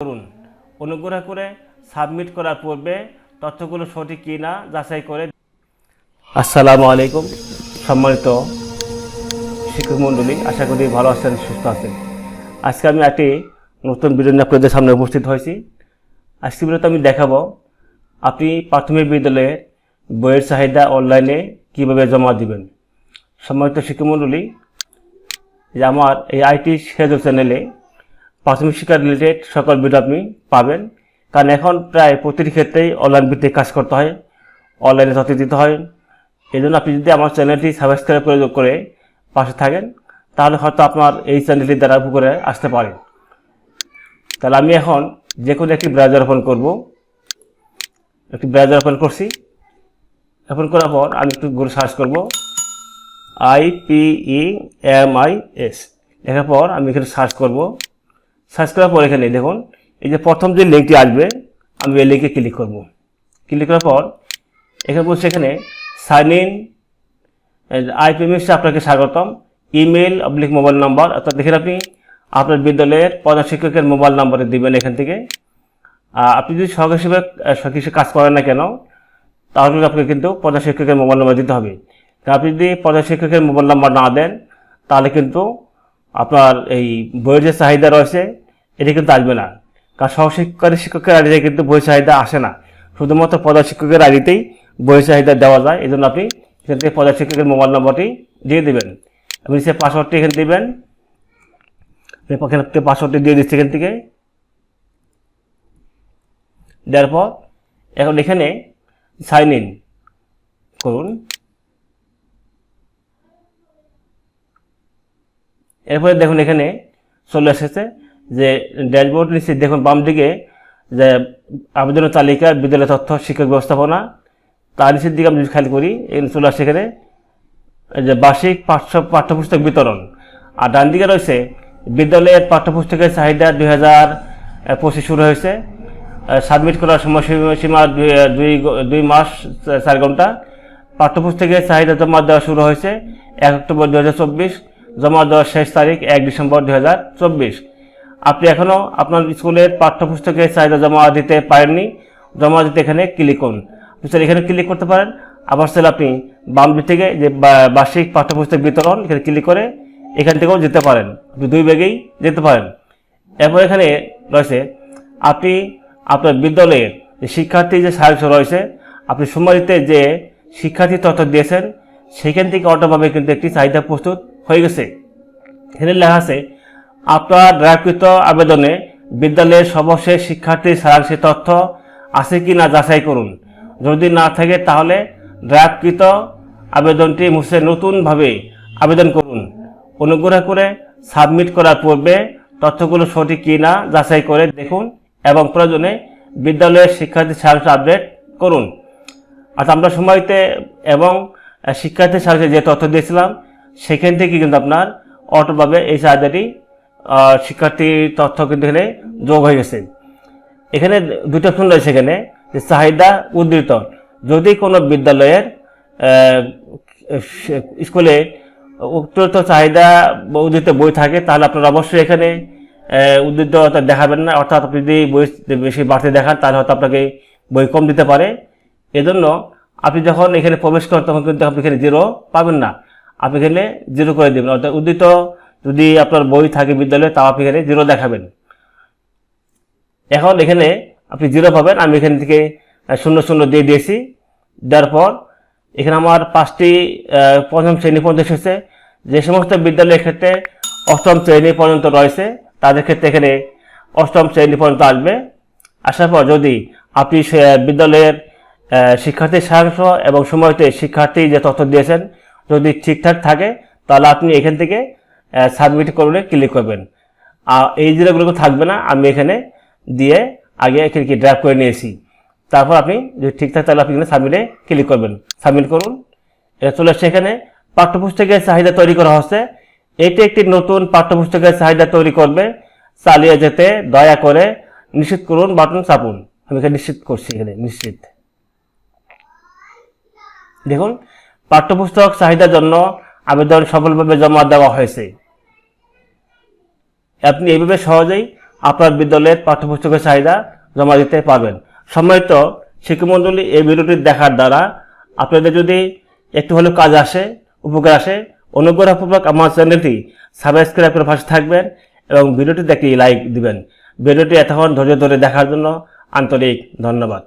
করুন। অনুগ্রহ করে সাবমিট করার পূর্বে তথ্যগুলো সঠিক কি না যাচাই করে আসসালামু আলাইকুম, সম্মানিত শিক্ষক মণ্ডলী, আশা করি ভালো আছেন, সুস্থ আছেন। আজকে আমি একটি নতুন ভিডিও আপনাদের সামনে উপস্থিত হয়েছি। আজকে ভিডিওতে আমি দেখাবো আপনি প্রাথমিক বিদ্যালয়ে বইয়ের চাহিদা অনলাইনে কীভাবে জমা দিবেন। সম্মানিত শিক্ষক মণ্ডলী যে আমার এই আইটি সেজল চ্যানেলে প্রাথমিক শিক্ষা রিলেটেড সকল ভিডিও আপনি পাবেন। কারণ এখন প্রায় প্রতিটি ক্ষেত্রেই অনলাইন ভিত্তিক কাজ করতে হয় অনলাইনে তথ্য দিতে হয়। এই জন্য আপনি যদি আমার চ্যানেলটি সাবস্ক্রাইব করে যোগ করে পাশে থাকেন, তাহলে হয়তো আপনার এই চ্যানেলটি দ্বারা উপরে আসতে পারে তাহলে আমি এখন যে কোনো একটি ব্রাউজার ওপেন করব। একটি ব্রাউজার ওপেন করছি। ওপেন করার পর আমি একটু গুলো সার্চ করব। I P E M I S লেখার পর আমি এখানে সার্চ করব। সার্চ করার পর এখানে দেখুন। এই যে প্রথম যে লিঙ্কটি আসবে, আমি এই লিঙ্কে ক্লিক করব। ক্লিক করার পর, এখানে বলছে এখানে সাইন ইন আইপিএমএসে আপনাকে স্বাগতম। ইমেল অবলিক মোবাইল নাম্বার অর্থাৎ দেখেন আপনি, আপনার বিদ্যালয়ের প্রধান শিক্ষকের মোবাইল নাম্বারে দিবেন এখান থেকে। আপনি যদি সহকারী হিসেবে সহকারী কাজ করেন না কেন, তাহলে আপনাকে কিন্তু প্রধান শিক্ষকের মোবাইল নাম্বার দিতে হবে। আপনি যদি প্রধান শিক্ষকের মোবাইল নাম্বার না দেন, তাহলে কিন্তু আপনার এই বইয়ের যে চাহিদা রয়েছে এটি কিন্তু আসবে না। কারণ সহশিক্ষারী শিক্ষকের আইডিতে কিন্তু বই চাহিদা আসে না। শুধুমাত্র প্রধান শিক্ষকের আইডিতেই বই চাহিদা দেওয়া যায়। এই জন্য আপনি এখান থেকে প্রধান শিক্ষকের মোবাইল নম্বরটি দিয়ে দেবেন। আপনি সে পাসওয়ার্ডটি এখানে দেবেন। পাসওয়ার্ডটি দিয়ে দিচ্ছি এখান থেকে। দেওয়ার পর এখন এখানে সাইন ইন করুন। এরপরে দেখুন এখানে চলে এসেছে। যে ড্যাশবোর্ড নিচে দেখুন বাম দিকে যে আবেদনের তালিকা, বিদ্যালয় তথ্য, শিক্ষক ব্যবস্থাপনা, তার নিচের দিকে আমি যদি খেয়াল করি, এখানে চলে আসছে এখানে যে বার্ষিক পাঠ্য, পাঠ্যপুস্তক বিতরণ। আর ডান দিকে রয়েছে, বিদ্যালয়ের পাঠ্যপুস্তকের চাহিদা দুই হাজার পঁচিশ শুরু হয়েছে। সাবমিট করার সময়সীমা দুই দুই মাস, চার ঘণ্টা। পাঠ্যপুস্তকের চাহিদা জমা দেওয়া শুরু হয়েছে এক অক্টোবর দু জমা দেওয়ার শেষ তারিখ এক ডিসেম্বর দু হাজার চব্বিশ। আপনি এখনও আপনার স্কুলের পাঠ্যপুস্তকের চাহিদা জমা দিতে পারেননি, জমা দিতে এখানে ক্লিক করুন। চাইলে এখানে ক্লিক করতে পারেন। আবার চাইলে আপনি বাম দিক থেকে যে বার্ষিক পাঠ্যপুস্তক বিতরণ, এখানে ক্লিক করে এখান থেকেও যেতে পারেন। আপনি দুই বেগেই যেতে পারেন। এরপর এখানে রয়েছে, আপনি আপনার বিদ্যালয়ের যে শিক্ষার্থী যে সাহায্য রয়েছে, আপনি সুমারিতে যে শিক্ষার্থী তথ্য দিয়েছেন, সেখান থেকে অটোভাবে কিন্তু একটি চাহিদা প্রস্তুত হয়ে গেছে। এখানে লেখা আছে আপনার ড্রাফকৃত আবেদনে বিদ্যালয়ের সর্বশেষ শিক্ষার্থীর সারাংশিক তথ্য আছে কি না যাচাই করুন। যদি না থাকে তাহলে ড্রাফকৃত আবেদনটি মুছে নতুনভাবে আবেদন করুন। অনুগ্রহ করে সাবমিট করার পূর্বে তথ্যগুলো সঠিক কি না যাচাই করে দেখুন এবং প্রয়োজনে বিদ্যালয়ের শিক্ষার্থী সারাংশ আপডেট করুন। আচ্ছা আমরা সময়তে এবং আহ, শিক্ষার্থীর সাথে যে তথ্য দিয়েছিলাম সেখান থেকে কিন্তু আপনার অটোভাবে এই চাহিদাটি আহ, শিক্ষার্থীর তথ্য কিন্তু এখানে যোগ হয়ে গেছে। এখানে দুটো অপশন রয়েছে এখানে যে চাহিদা উদ্ধৃত। যদি কোনো বিদ্যালয়ের স্কুলে উত্তরিত চাহিদা উদ্ধৃত বই থাকে তাহলে আপনারা অবশ্যই এখানে উদ্ধৃত দেখাবেন না। অর্থাৎ আপনি যদি বই বেশি বাড়তে দেখান তাহলে হয়তো আপনাকে বই কম দিতে পারে। এজন্য আপনি যখন এখানে প্রবেশ করেন তখন কিন্তু আপনি এখানে জিরো পাবেন না। আপনি এখানে জিরো করে দেবেন। অর্থাৎ উদ্ধৃত যদি আপনার বই থাকে বিদ্যালয়ে, তাও আপনি এখানে জিরো দেখাবেন। এখন এখানে আপনি জিরো পাবেন, আমি এখান থেকে শূন্য শূন্য দিয়ে দিয়েছি। দেওয়ার পর, এখানে আমার পাঁচটি পঞ্চম শ্রেণি পর্যন্ত এসেছে। যে সমস্ত বিদ্যালয়ের ক্ষেত্রে অষ্টম শ্রেণি পর্যন্ত রয়েছে, তাদের ক্ষেত্রে এখানে অষ্টম শ্রেণি পর্যন্ত আসবে। আসার পর যদি আপনি বিদ্যালয়ের শিক্ষার্থীর সারাংশ এবং সময়তে শিক্ষার্থী যে তথ্য দিয়েছেন যদি ঠিকঠাক থাকে, তাহলে আপনি এখান থেকে সাবমিট করলে ক্লিক করবেন। আর এই জিনিসগুলো থাকবে না, আমি এখানে দিয়ে আগে এখানে কি ড্রাফট করে নিয়েছি। তারপর আপনি যদি ঠিকঠাক তাহলে আপনি এখানে সাবমিটে ক্লিক করবেন। সাবমিট করুন, এটা চলে আসছে এখানে। পাঠ্যপুস্তকের চাহিদা তৈরি করা হচ্ছে। এটি একটি নতুন পাঠ্যপুস্তকের চাহিদা তৈরি করবে। চালিয়ে যেতে দয়া করে নিশ্চিত করুন বাটন চাপুন। আমি এখানে নিশ্চিত করছি, এখানে নিশ্চিত। দেখুন, পাঠ্যপুস্তক চাহিদার জন্য আবেদন সফলভাবে জমা দেওয়া হয়েছে। আপনি এইভাবে সহজেই আপনার বিদ্যালয়ের পাঠ্যপুস্তকের চাহিদা জমা দিতে পারবেন। সম্মানিত শিক্ষামণ্ডলী এই ভিডিওটি দেখার দ্বারা আপনাদের যদি একটু হলেও কাজ আসে, উপকার আসে, অনুগ্রহপূর্বক আমার চ্যানেলটি সাবস্ক্রাইব করে পাশে থাকবেন এবং ভিডিওটিতে একটি লাইক দিবেন। ভিডিওটি এতক্ষণ ধৈর্য ধরে দেখার জন্য আন্তরিক ধন্যবাদ।